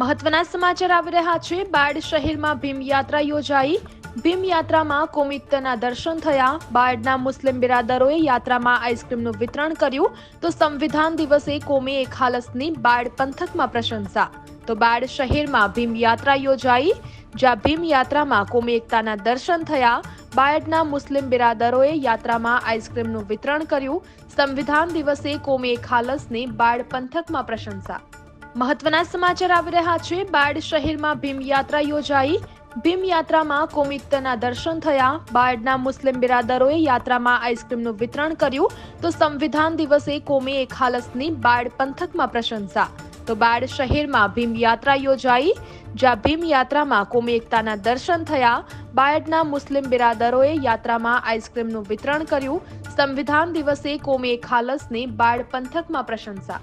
મહત્વના સમાચાર આવી રહ્યા છે. બાયડ શહેરમાં ભીમ યાત્રા યોજાઈ. ભીમ યાત્રામાં કોમિકતાના દર્શન થયા. બાયડના મુસ્લિમ બિરાદરોએ યાત્રામાં આઈસ્ક્રીમનું વિતરણ કર્યું. તો સંવિધાન દિવસે કોમી એખાલસની બાયડ પંથકમાં પ્રશંસા. તો બાયડ શહેરમાં ભીમ યાત્રા યોજાઈ. જ્યાં ભીમ યાત્રામાં કોમી એકતાના દર્શન થયા. બાયડના મુસ્લિમ બિરાદરોએ યાત્રામાં આઈસ્ક્રીમનું વિતરણ કર્યું. સંવિધાન દિવસે કોમી એખાલસની બાયડ પંથકમાં પ્રશંસા. મહત્વના સમાચાર આવી રહ્યા છે. બાયડ શહેરમાં ભીમ યાત્રા યોજાઈ. ભીમ યાત્રામાં કોમિકતાના દર્શન થયા. બાયડના મુસ્લિમ બિરાદરોએ યાત્રામાં આઈસ્ક્રીમનું વિતરણ કર્યું. તો સંવિધાન દિવસે કોમી એખાલસની બાયડ પંથકમાં પ્રશંસા. તો બાયડ શહેરમાં ભીમ યાત્રા યોજાઈ. જ્યાં ભીમ યાત્રામાં કોમી એકતાના દર્શન થયા. બાયડના મુસ્લિમ બિરાદરોએ યાત્રામાં આઈસ્ક્રીમનું વિતરણ કર્યું. સંવિધાન દિવસે કોમી એખાલસની બાયડ પંથકમાં પ્રશંસા.